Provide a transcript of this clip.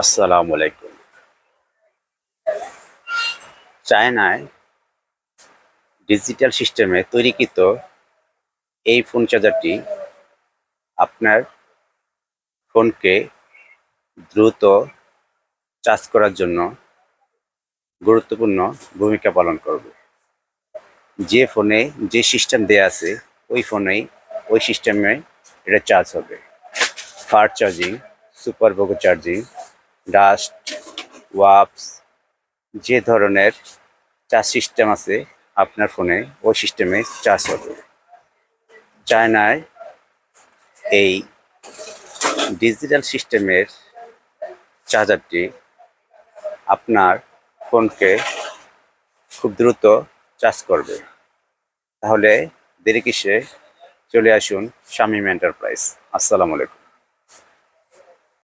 আসসালামু আলাইকুম। চায়নায় ডিজিটাল সিস্টেমে তৈরিকৃত এই ফোন চার্জারটি আপনার ফোনকে দ্রুত চার্জ করার জন্য গুরুত্বপূর্ণ ভূমিকা পালন করবে। যে ফোনে যে সিস্টেম দেয়া আছে, ওই ফোনেই ওই সিস্টেমে এটা চার্জ হবে। ফাস্ট চার্জিং সুপার বগো চার্জিং ডাস্ট, ওয়াপস, যে ধরনের চার্জ সিস্টেম আছে আপনার ফোনে ওই সিস্টেমে চার্জ হবে। চায়নায় এই ডিজিটাল সিস্টেমের চার্জারটি আপনার ফোনকে খুব দ্রুত চার্জ করবে। তাহলে দেরি কিসে চলে আসুন শামীম এন্টারপ্রাইজ আসসালামু আলাইকুম।